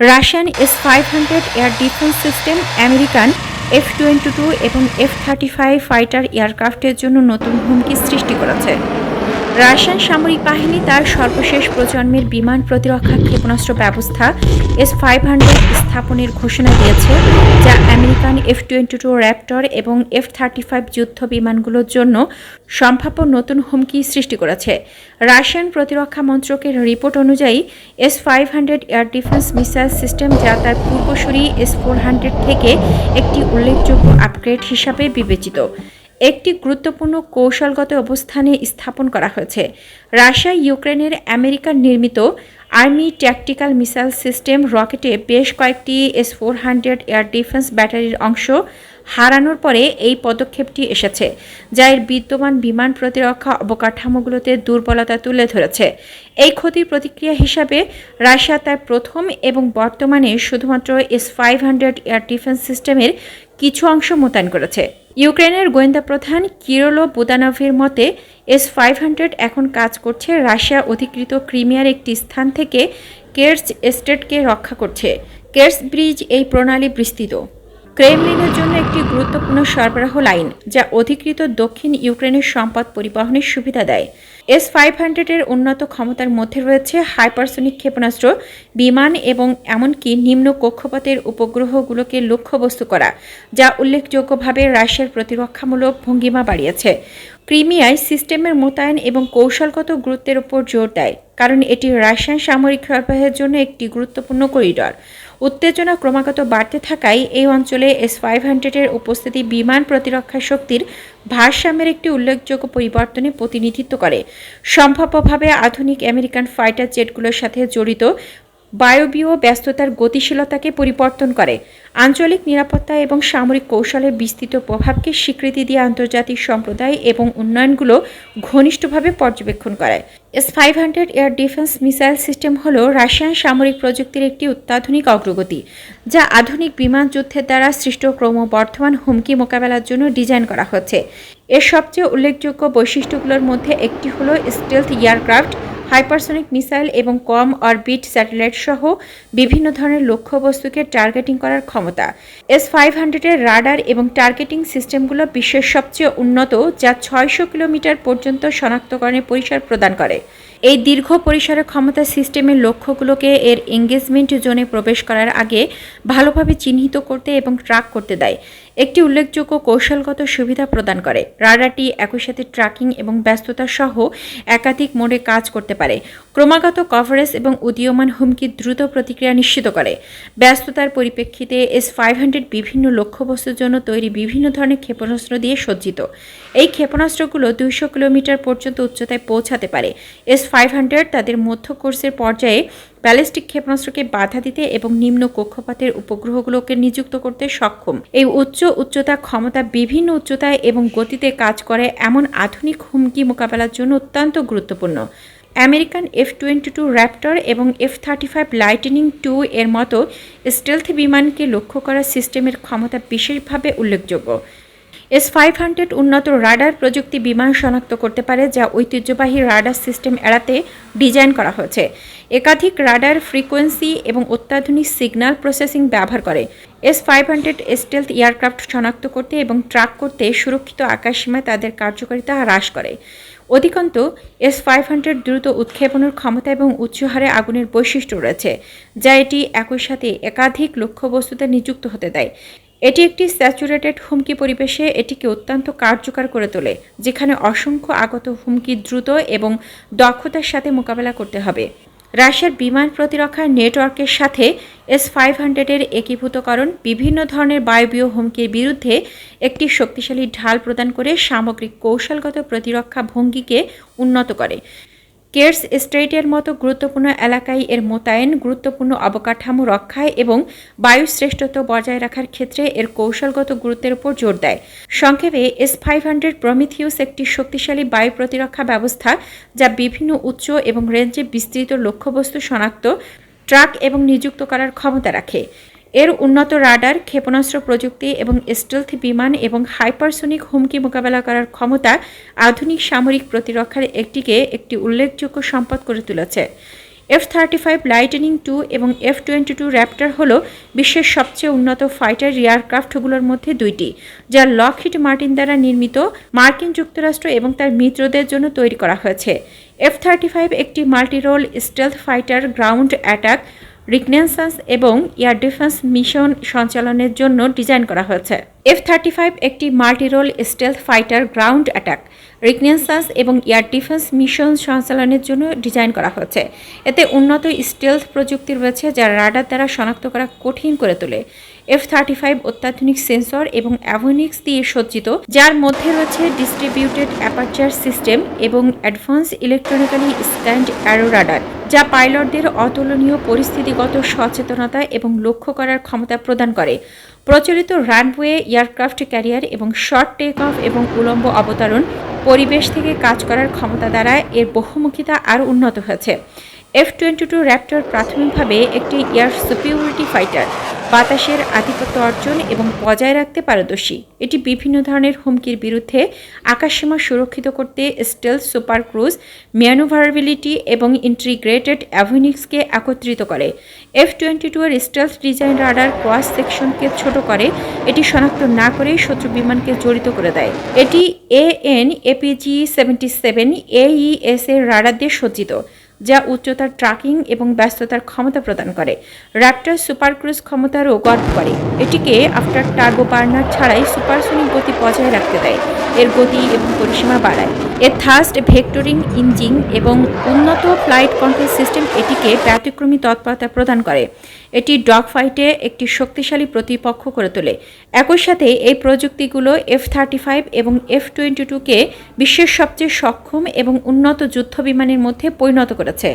Russian S five hundred air defence system, American F twenty two এবং F thirty five fighter এয়ারক্রাফটের জন্য নতুন হুমকি সৃষ্টি করেছে। রাশিয়ান সামরিক বাহিনী তার সর্বশেষ প্রজন্মের বিমান প্রতিরক্ষা ক্ষেপণাস্ত্র ব্যবস্থা এস ফাইভ হান্ড্রেড স্থাপনের ঘোষণা দিয়েছে, যা American F twenty two Raptor এবং এফ থার্টি ফাইভ যুদ্ধ বিমানগুলোর জন্য সম্ভাব্য নতুন হুমকি সৃষ্টি করেছে। রাশিয়ান প্রতিরক্ষা মন্ত্রকের রিপোর্ট অনুযায়ী S five hundred air defence missile system যা তার পূর্বসূরি এস ফোর হান্ড্রেড থেকে একটি উল্লেখযোগ্য আপগ্রেড হিসাবে বিবেচিত। একটি গুরুত্বপূর্ণ কৌশলগত অবস্থানে স্থাপন করা হয়েছে। রাশিয়া, ইউক্রেনের আমেরিকার নির্মিত আর্মি ট্যাকটিক্যাল মিসাইল সিস্টেম রকেটে বেশ কয়েকটি S four hundred air defence ব্যাটারির অংশ হারানোর পরে এই পদক্ষেপটি এসেছে, যা এর বিদ্যমান বিমান প্রতিরক্ষা অবকাঠামোগুলোতে দুর্বলতা তুলে ধরেছে। এই ক্ষতির প্রতিক্রিয়া হিসাবে রাশিয়া তার প্রথম এবং বর্তমানে শুধুমাত্র S five hundred air defence সিস্টেমের কিছু অংশ মোতায়েন করেছে। ইউক্রেনের গোয়েন্দা প্রধান কিরোলো বুদানভের মতে এস ফাইভ হান্ড্রেড এখন কাজ করছে রাশিয়া অধিকৃত ক্রিমিয়ার একটি স্থান থেকে কের্স এস্টেটকে রক্ষা করছে। কের্স ব্রিজ এই প্রণালী বিস্তৃত। ক্রেমলিনের জন্য একটি গুরুত্বপূর্ণ সরবরাহ লাইন, যা অধিকৃত দক্ষিণ ইউক্রেনের সম্পদ পরিবহনের সুবিধা দেয়। এস ফাইভ হান্ড্রেডের উন্নত ক্ষমতার মধ্যে রয়েছে হাইপারসনিক ক্ষেপণাস্ত্র, বিমান এবং এমনকি নিম্ন কক্ষপথের উপগ্রহগুলোকে লক্ষ্যবস্তু করা, যা উল্লেখযোগ্যভাবে রাশিয়ার প্রতিরক্ষামূলক ভঙ্গিমা বাড়িয়েছে। ক্রিমিয়ায় সিস্টেমের মোতায়েন এবং কৌশলগত গুরুত্বের উপর জোর দেয়, কারণ এটি রাশিয়ান সামরিক সরবরাহের জন্য একটি গুরুত্বপূর্ণ করিডর। উত্তেজনা ক্রমাগত বাড়তে থাকায় এই অঞ্চলে এস ফাইভ হান্ড্রেডের উপস্থিতি বিমান প্রতিরক্ষা শক্তির ভারসাম্যের একটি উল্লেখযোগ্য পরিবর্তনে প্রতিনিধিত্ব করে। সম্ভাব্যভাবে আধুনিক আমেরিকান ফাইটার জেটগুলোর সাথে জড়িত বায়বীয় ব্যস্ততার গতিশীলতাকে পরিবর্তন করে। আঞ্চলিক নিরাপত্তা এবং সামরিক কৌশলের বিস্তৃত প্রভাবকে স্বীকৃতি দিয়ে আন্তর্জাতিক সম্প্রদায় এবং উন্নয়নগুলো ঘনিষ্ঠভাবে পর্যবেক্ষণ করে। S five hundred air defence missile system হল রাশিয়ান সামরিক প্রযুক্তির একটি অত্যাধুনিক অগ্রগতি, যা আধুনিক বিমান যুদ্ধের দ্বারা সৃষ্ট ক্রমবর্ধমান হুমকি মোকাবেলার জন্য ডিজাইন করা হচ্ছে। এর সবচেয়ে উল্লেখযোগ্য বৈশিষ্ট্যগুলোর মধ্যে একটি হল স্টেলথ এয়ারক্রাফট হাইপারসনিক মিসাইল এবং কম অরবিট স্যাটেলাইট সহ বিভিন্ন ধরনের লক্ষ্যবস্তুকে টার্গেটিং করার ক্ষমতা। এস ফাইভ হান্ড্রেডের রাডার এবং টার্গেটিং সিস্টেমগুলো বিশ্বের সবচেয়ে উন্নত, যা ছয়শো কিলোমিটার পর্যন্ত শনাক্তকরণের পরিসর প্রদান করে। এই দীর্ঘ পরিসরের ক্ষমতা সিস্টেমের লক্ষ্যগুলোকে এর এঙ্গেজমেন্ট জোনে প্রবেশ করার আগে ভালোভাবে চিহ্নিত করতে এবং ট্র্যাক করতে দেয়। একটি উল্লেখযোগ্য কৌশলগত সুবিধা প্রদান করে। রাডারটি একই সাথে ট্র্যাকিং এবং ব্যস্ততা সহ একাধিক মোডে কাজ করতে পারে। ক্রমাগত কভারেজ এবং উদীয়মান হুমকির দ্রুত প্রতিক্রিয়া নিশ্চিত করে। ব্যস্ততার পরিপ্রেক্ষিতে এস ফাইভ হান্ড্রেড বিভিন্ন লক্ষ্যবস্তুর জন্য তৈরি বিভিন্ন ধরনের ক্ষেপণাস্ত্র দিয়ে সজ্জিত। এই ক্ষেপণাস্ত্রগুলো দুইশো কিলোমিটার পর্যন্ত উচ্চতায় পৌঁছাতে পারে। এস ফাইভ হান্ড্রেড তাদের মধ্য কোর্সের পর্যায়ে ব্যালিস্টিক ক্ষেপণাস্ত্রকে বাধা দিতে এবং নিম্ন কক্ষপথের উপগ্রহগুলোকে নিযুক্ত করতে সক্ষম। এই উচ্চ উচ্চতা ক্ষমতা বিভিন্ন উচ্চতায় এবং গতিতে কাজ করে এমন আধুনিক হুমকি মোকাবেলার জন্য অত্যন্ত গুরুত্বপূর্ণ। American F twenty two raptor এবং F thirty five lightning two এর মতো স্টেলথ বিমানকে লক্ষ্য করা সিস্টেমের ক্ষমতা বিশেষভাবে উল্লেখযোগ্য। এস ফাইভ হান্ড্রেড উন্নত রাডার প্রযুক্তি বিমান শনাক্ত করতে পারে, যা ঐতিহ্যবাহী রাডার সিস্টেম এড়াতে ডিজাইন করা হয়েছে। একাধিক রাডার ফ্রিকোয়েন্সি এবং অত্যাধুনিক সিগন্যাল প্রসেসিং ব্যবহার করে। S five hundred stealth aircraft শনাক্ত করতে এবং ট্রাক করতে সুরক্ষিত আকাশসীমায় তাদের কার্যকারিতা হ্রাস করে। অধিকন্ত, এস ফাইভ হান্ড্রেড দ্রুত উৎক্ষেপণের ক্ষমতা এবং উচ্চ হারে আগুনের বৈশিষ্ট্য রয়েছে, যা এটি একই সাথে একাধিক লক্ষ্যবস্তুতে নিযুক্ত হতে দেয়। এটি একটি স্যাচুরেটেড হুমকি পরিবেশে এটিকে অত্যন্ত কার্যকর করে তোলে, যেখানে অসংখ্য আগত হুমকি দ্রুত এবং দক্ষতার সাথে মোকাবেলা করতে হবে। রাশিয়ার বিমান প্রতিরক্ষা নেটওয়ার্কের সাথে এস ফাইভ হান্ড্রেডের একীভূতকরণ বিভিন্ন ধরনের বায়বীয় হুমকির বিরুদ্ধে একটি শক্তিশালী ঢাল প্রদান করে সামগ্রিক কৌশলগত প্রতিরক্ষা ভঙ্গিকে উন্নত করে। কেয়ার্স স্ট্রেটের মতো গুরুত্বপূর্ণ এলাকায় এর মোতায়েন, গুরুত্বপূর্ণ অবকাঠামো রক্ষায় এবং বায়ু শ্রেষ্ঠত্ব বজায় রাখার ক্ষেত্রে এর কৌশলগত গুরুত্বের উপর জোর দেয়। সংক্ষেপে, এস ফাইভ হান্ড্রেড প্রমিথিউস একটি শক্তিশালী বায়ু প্রতিরক্ষা ব্যবস্থা যা বিভিন্ন উচ্চ এবং রেঞ্জে বিস্তৃত লক্ষ্যবস্তু শনাক্ত, ট্রাক এবং নিযুক্ত করার ক্ষমতা রাখে। এর উন্নত রাডার, ক্ষেপণাস্ত্র প্রযুক্তি এবং স্টেলথ বিমান এবং হাইপারসনিক হুমকি মোকাবেলা করার ক্ষমতা আধুনিক সামরিক প্রতিরক্ষার একটিকে একটি উল্লেখযোগ্য সম্পদ করে তুলেছে। F thirty five lightning two এবং এফ টোয়েন্টি টু র্যাপ্টার হল বিশ্বের সবচেয়ে উন্নত ফাইটার এয়ারক্রাফটগুলোর মধ্যে দুইটি, যা লকহিড মার্টিন দ্বারা নির্মিত, মার্কিন যুক্তরাষ্ট্র এবং তার মিত্রদের জন্য তৈরি করা হয়েছে। এফ থার্টি ফাইভ একটি multirole stealth fighter ground attack reconnaissance এবং এয়ার ডিফেন্স মিশন সঞ্চালনের জন্য ডিজাইন করা হয়েছে। এফ থার্টি ফাইভ একটি multirole stealth fighter ground attack reconnaissance এবং এয়ার ডিফেন্স মিশন সঞ্চালনের জন্য ডিজাইন করা হয়েছে। এতে উন্নত স্টেলথ প্রযুক্তি রয়েছে যা রাডার দ্বারা শনাক্ত করা কঠিন করে তোলে। এফ থার্টি ফাইভ অত্যাধুনিক সেন্সর এবং অ্যাভোনিক্স দিয়ে সজ্জিত, যার মধ্যে রয়েছে ডিস্ট্রিবিউটেড অ্যাপারচার সিস্টেম এবং advance electronically scanned array radar যা পাইলটদের অতুলনীয় পরিস্থিতিগত সচেতনতা এবং লক্ষ্য করার ক্ষমতা প্রদান করে। প্রচলিত রানওয়ে এয়ারক্রাফট ক্যারিয়ার এবং শর্ট টেক অফ এবং উলম্ব অবতরণ পরিবেশ থেকে কাজ করার ক্ষমতা দ্বারা এর বহুমুখিতা আরও উন্নত হয়েছে। এফ টোয়েন্টি টু র্যাপ্টর প্রাথমিকভাবে একটি এয়ার সুপিউরিটি ফাইটার বাতাসের আধিপত্য অর্জন এবং বজায় রাখতে পারদর্শী। এটি বিভিন্ন ধরনের হুমকির বিরুদ্ধে আকাশসীমা সুরক্ষিত করতে স্টেলথ সুপার ক্রুজ, ম্যানুভারেবিলিটি এবং ইন্টিগ্রেটেড অ্যাভিনিক্সকে একত্রিত করে। এফ টোয়েন্টি টু এর স্টেলথ ডিজাইন রাডার ক্রস সেকশনকে ছোট করে, এটি শনাক্ত না করে শত্রু বিমানকে জড়িত করে দেয়। এটি A N APG seventy seven AESA এর রাডার দিয়ে সজ্জিত। যা উচ্চতার ট্রাকিং এবং ব্যস্ততার ক্ষমতা প্রদান করে। র্যাপ্টার সুপার ক্রুজ ক্ষমতারও গর্ব করে। এটিকে আফটার টার্বো বার্নার ছাড়াই সুপারসনিক গতি বজায় রাখতে দেয়। এর গতি এবং পরিসীমা বাড়ায়। এর থাস্ট ভেক্টরিং ইঞ্জিন এবং উন্নত ফ্লাইট কন্ট্রোল সিস্টেম এটিকে ব্যতিক্রমী তৎপরতা প্রদান করে। এটি ডগ ফাইটে একটি শক্তিশালী প্রতিপক্ষ করে তোলে। একই সাথে এই প্রযুক্তিগুলো এফ থার্টি ফাইভ এবং এফ টোয়েন্টি টুকে বিশ্বের সবচেয়ে সক্ষম এবং উন্নত যুদ্ধ বিমানের মধ্যে পরিণত করেছে।